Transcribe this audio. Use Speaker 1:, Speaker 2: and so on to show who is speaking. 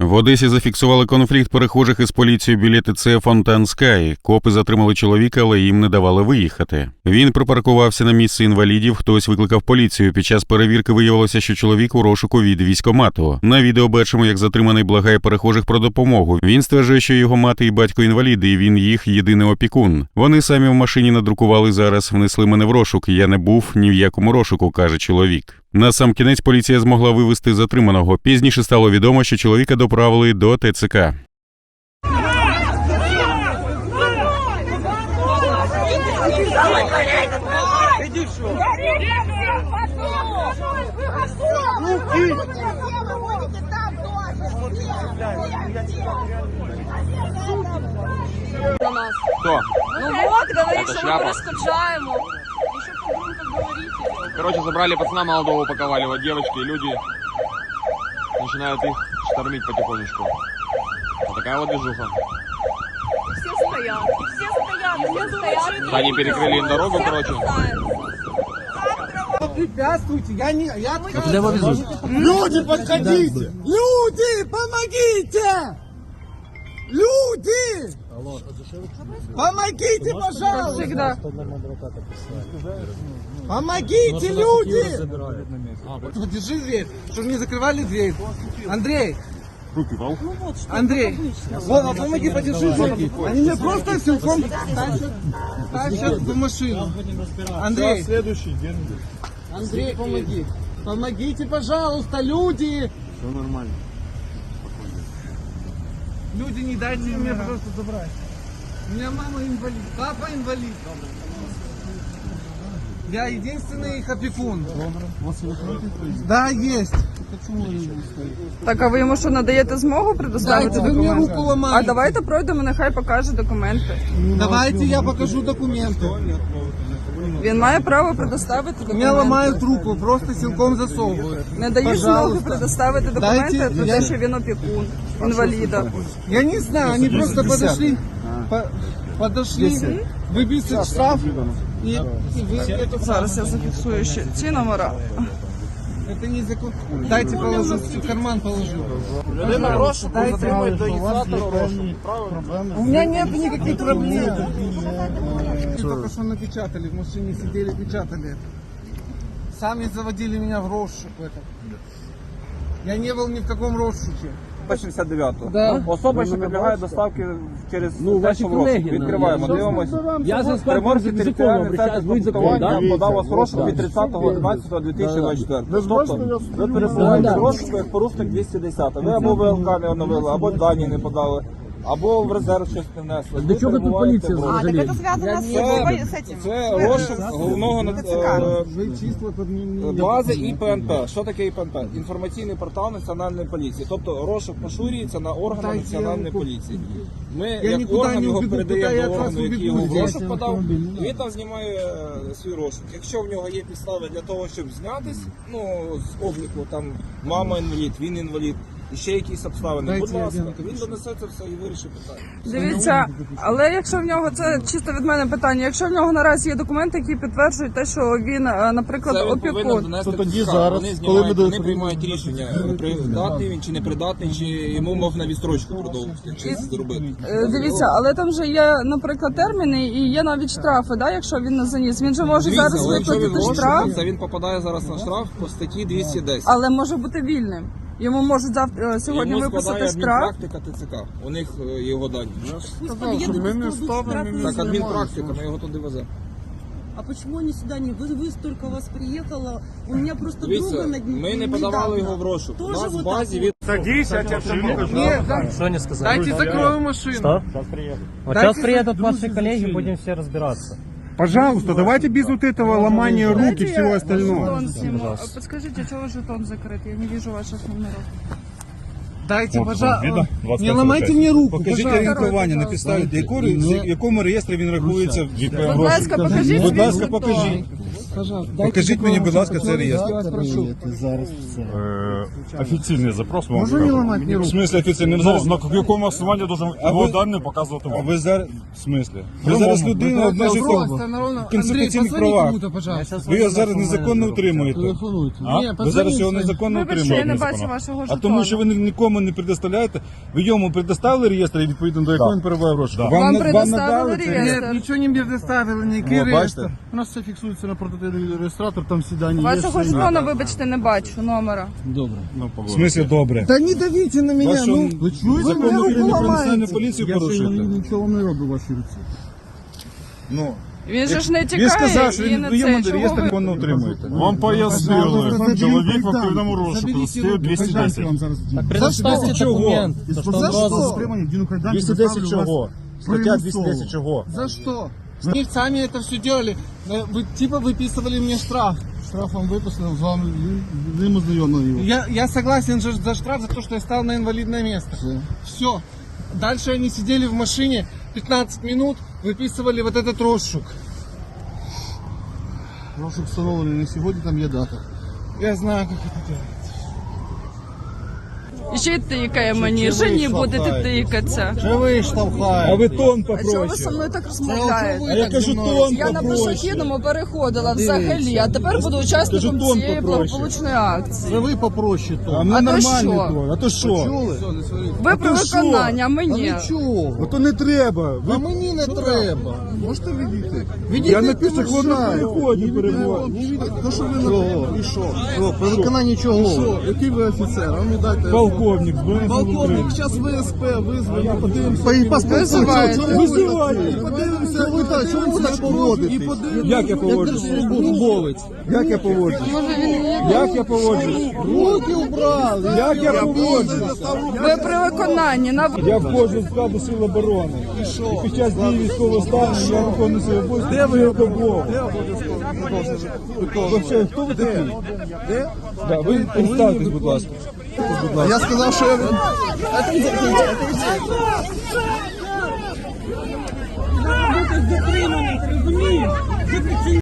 Speaker 1: В Одесі зафіксували конфлікт перехожих із поліцією біля ТЦ Фонтан Скай. Копи затримали чоловіка, але їм не давали виїхати. Він припаркувався на місце інвалідів. Хтось викликав поліцію. Під час перевірки виявилося, що чоловік у розшуку від військомату. На відео бачимо, як затриманий благає перехожих про допомогу. Він стверджує, що його мати і батько інваліди, і він їх єдиний опікун. Вони самі в машині надрукували зараз, внесли мене в розшук. Я не був ні в якому розшуку, каже чоловік. На сам кінець поліція змогла вивести затриманого. Пізніше стало відомо, що чоловіка доправили до ТЦК.
Speaker 2: Ну вот, говорит, что мы перешкоджаем. Еще погромко говорите.
Speaker 3: Короче, забрали пацана молодого, упаковали вот девочки, и люди начинают их штормить потихонечку. Вот такая вот движуха.
Speaker 2: Все стоят. Все стоят. Все стоят.
Speaker 3: Они перекрыли им дорогу,
Speaker 2: Все
Speaker 3: короче.
Speaker 4: Препятствуйте, я не... Я Люди, подходите! Люди, помогите! Люди! Помогите, пожалуйста! Помогите, люди! Вот, Держи дверь, чтобы не закрывали дверь. Андрей! Андрей, вот, а помоги, подержи дверь. Они меня просто силком тащат, тащат в машину. Андрей, следующий, Андрей, помоги. Помогите, пожалуйста, люди! Все нормально. Люди, не дайте мне, пожалуйста, забрать. У меня мама инвалид, папа инвалид. Я единственный их опекун. Да, есть.
Speaker 2: Так, а ви йому що надаєте змогу предоставити
Speaker 4: Дайте, ви мені
Speaker 2: документи?
Speaker 4: руку ламаєте.
Speaker 2: А давайте пройдемо, нехай покаже документи.
Speaker 4: Давайте я покажу документы.
Speaker 2: Він має право предоставити
Speaker 4: У меня
Speaker 2: документи.
Speaker 4: ломают руку, просто силком засовывают.
Speaker 2: Не даєш
Speaker 4: Пожалуйста.
Speaker 2: змоги предоставити документи
Speaker 4: Дайте,
Speaker 2: про
Speaker 4: я-
Speaker 2: те, що він опікун інваліда.
Speaker 4: Я не знаю, они просто подошли, по- подошли, выписать штраф, и, и вы это,
Speaker 2: Зараз я зафіксую ще ці номера.
Speaker 4: это не закон. Дайте положу, в карман положу. Дайте. У меня нет никаких проблем. Только что напечатали, в машине сидели, печатали. Сами заводили меня в розшук в этом. Я не был ни в каком розшуке.
Speaker 5: 169.
Speaker 4: Да.
Speaker 5: Особа, що підлягає доставки через
Speaker 6: Ну, ваші колеги,
Speaker 5: Відкриваємо,
Speaker 6: ну,
Speaker 5: дивимося.
Speaker 6: Я за
Speaker 5: Приморський територіальний центр комплектування
Speaker 6: да?
Speaker 5: подав вас в розшук від 30.11.2024. Тобто ви перебуваєте в розшуку як порушник 210. Ви або ВЛК не оновили, або дані не подали, або в резерв щось не внесли.
Speaker 6: До чого тут поліція
Speaker 5: в розшуку.
Speaker 6: взагалі?
Speaker 5: Це, це розшук головного над- е,
Speaker 4: Вы числа не-
Speaker 5: Бази ІПНП. Що таке ІПНП? Інформаційний портал національної поліції. Тобто розшук поширюється на органи національної
Speaker 4: я
Speaker 5: поліції. Ми як
Speaker 4: нікуди
Speaker 5: орган
Speaker 4: не
Speaker 5: його
Speaker 4: убіду,
Speaker 5: передаємо до
Speaker 4: вас
Speaker 5: органу, який
Speaker 4: убіду
Speaker 5: його в
Speaker 4: здесь.
Speaker 5: розшук подав. І він там знімає е, свій розшук. Якщо в нього є підстави для того, щоб знятись, ну з обліку там мама інвалід, він інвалід. І ще якісь обставини.
Speaker 4: Дайте
Speaker 5: Будь ласка, він донесе це все і вирішить питання.
Speaker 2: Дивіться, але якщо в нього це чисто від мене питання, якщо в нього наразі є документи, які підтверджують те, що він, е, наприклад,
Speaker 5: Це він повинен
Speaker 2: опікун.
Speaker 5: донести
Speaker 7: То тоді зараз,
Speaker 5: вони
Speaker 7: коли ми
Speaker 5: знімають, вони приймають рішення, придатний він чи не придатний, чи йому можна відстрочку продовжити, чи зробити.
Speaker 2: Е, Дивіться, але там же є, наприклад, терміни і є навіть штрафи, да, якщо він не заніс. Він же може
Speaker 5: Дивіться,
Speaker 2: зараз
Speaker 5: але якщо він
Speaker 2: виплатити штраф,
Speaker 5: це він попадає зараз на штраф по статті 210.
Speaker 2: але може бути вільним. Йому можуть завтра е, сьогодні
Speaker 5: Йому
Speaker 2: виписати
Speaker 5: складає
Speaker 2: штраф.
Speaker 5: адмінпрактика ТЦК. У них е, його дані.
Speaker 7: Сказав, що ми не ставимо
Speaker 5: Так, адмінпрактика, ми його туди веземо.
Speaker 8: А почему они сюда не... Вы, вы столько вас приехало, у меня просто
Speaker 5: Дивіться,
Speaker 8: друга над
Speaker 5: ми не подавали його в розшук. У
Speaker 8: Тоже
Speaker 5: нас в
Speaker 8: вот
Speaker 5: базі
Speaker 8: так
Speaker 5: від
Speaker 4: Нет, да-
Speaker 6: Что не сказал?
Speaker 4: дайте закрою машину.
Speaker 6: Что? Сейчас приедут. Вот сейчас приедут ваши коллеги, будем все разбираться.
Speaker 7: Пожалуйста, давайте без вот этого ломания рук и всего остального.
Speaker 2: Подскажите, чего жетон закрыт? Я не вижу ваших номеров.
Speaker 4: Дайте, пожалуйста. Не ломайте мне руку,
Speaker 9: Покажіть
Speaker 4: пожалуйста.
Speaker 9: орієнтування, на підставі якого, в якому реєстрі він рахується.
Speaker 2: Будь ласка, покажіть
Speaker 9: Будь
Speaker 2: свій
Speaker 9: ласка,
Speaker 2: жетон.
Speaker 9: покажіть.
Speaker 7: Покажіть мені, будь ласка, цей реєстр.
Speaker 6: Офіційний запрос.
Speaker 7: Можу не ламати ні
Speaker 6: В
Speaker 7: руку.
Speaker 6: смысле офіційний?
Speaker 7: Ну,
Speaker 6: Зараз на якому основанні должен
Speaker 7: А
Speaker 6: його
Speaker 7: ви-
Speaker 6: дані показувати
Speaker 7: А
Speaker 6: вам?
Speaker 7: ви зараз... В смислі? Ви зараз людину обмежуєте в конституційних правах. Ви його зараз незаконно утримуєте. А? Ви зараз його незаконно
Speaker 2: Вибачте, я
Speaker 7: утримуєте.
Speaker 2: вашого
Speaker 7: А
Speaker 2: жетона.
Speaker 7: тому, що ви ні- нікому не предоставляєте, ви йому предоставили реєстр, і відповідно до якого він перебуває в розшуку.
Speaker 2: Вам
Speaker 7: на-
Speaker 2: предоставили реєстр.
Speaker 4: Нет, ничего не предоставили, никакие
Speaker 7: О, бачите?
Speaker 9: У нас все фіксується на портативний реєстратор, там всі дані є.
Speaker 2: Вашого
Speaker 9: є.
Speaker 2: жетона, вибачте, не бачу номера.
Speaker 9: Добре.
Speaker 7: В смислі добре.
Speaker 4: Да не давите на меня,
Speaker 7: що,
Speaker 4: ну.
Speaker 9: Ви чуєте?
Speaker 7: закон
Speaker 4: мене
Speaker 7: України про національну
Speaker 4: ламаєте.
Speaker 7: поліцію
Speaker 9: Я ще
Speaker 7: порушуєте?
Speaker 9: нічого не роблю в вашій руці.
Speaker 7: Ну,
Speaker 2: Він же ж не
Speaker 7: він сказав, що
Speaker 2: і
Speaker 7: він
Speaker 2: не
Speaker 7: ви йому
Speaker 2: це. Чого
Speaker 7: реєстр
Speaker 2: ви?
Speaker 7: утримуєте.
Speaker 6: Вам пояснили, чоловік в активному розшуку,
Speaker 9: його.
Speaker 6: 210.
Speaker 9: Кайданки вам зараз діну.
Speaker 4: За что?
Speaker 7: Чого?
Speaker 9: Із протоколу затримання вдіну кайданки,
Speaker 7: 210 чого? Стаття
Speaker 9: примусово.
Speaker 7: 210 чого?
Speaker 4: За что? Они сами это все делали. Э, Вы типа выписывали мне штраф.
Speaker 9: Штраф вам виписано, з вами з ним ознайомили його.
Speaker 4: Я, я согласен же за штраф за то, что я стал на инвалидное место. Все. Дальше они сидели в машине 15 минут, выписывали вот этот розшук.
Speaker 9: Прошу встановлений на сьогодні, там є дата.
Speaker 4: Я знаю, как это делать.
Speaker 2: І ще й тикає мені, жені будете тикатися.
Speaker 4: Че вы штовхаете?
Speaker 7: А ви тон
Speaker 2: А чого ви со мною так
Speaker 4: А
Speaker 2: розмовляєте?
Speaker 7: я кажу тон
Speaker 2: Я на пішохідному переходила взагалі, а тепер буду учасником цієї благополучної акції.
Speaker 9: Це ви попроще то.
Speaker 7: А ми
Speaker 2: А то що?
Speaker 7: А то що?
Speaker 9: Чули?
Speaker 2: Ви про
Speaker 7: що?
Speaker 2: виконання, а мені.
Speaker 9: Чого?
Speaker 7: А то не треба.
Speaker 9: А
Speaker 7: Ви...
Speaker 9: мені не треба. Можете відійти?
Speaker 7: Я на пішохідному переході перебуваю.
Speaker 9: Ну що ви на І що? Що? При виконанні чого? Що? Який ви офіцер? А ну дайте.
Speaker 7: Полковник, Збройних Сил України.
Speaker 9: Полковник, зараз ВСП визвемо, подивимося. І
Speaker 2: Визивайте.
Speaker 7: Визивайте.
Speaker 9: Подивимося, ви так, чому ви так поводитесь?
Speaker 7: Як я поводжусь? Як я поводжусь? Як я поводжусь?
Speaker 9: Руки убрали.
Speaker 7: Як я поводжусь?
Speaker 2: Ви при виконанні на
Speaker 7: Я входжу в складу сил оборони. І під час дії військового стану я виконую свої обов'язки. Де ви обов'язково? Вообще, хто ви такий? Де? Да, ви представтесь, будь ласка. Ласка.
Speaker 9: Я сказав, що я...
Speaker 8: Бути затриманий, розумієш?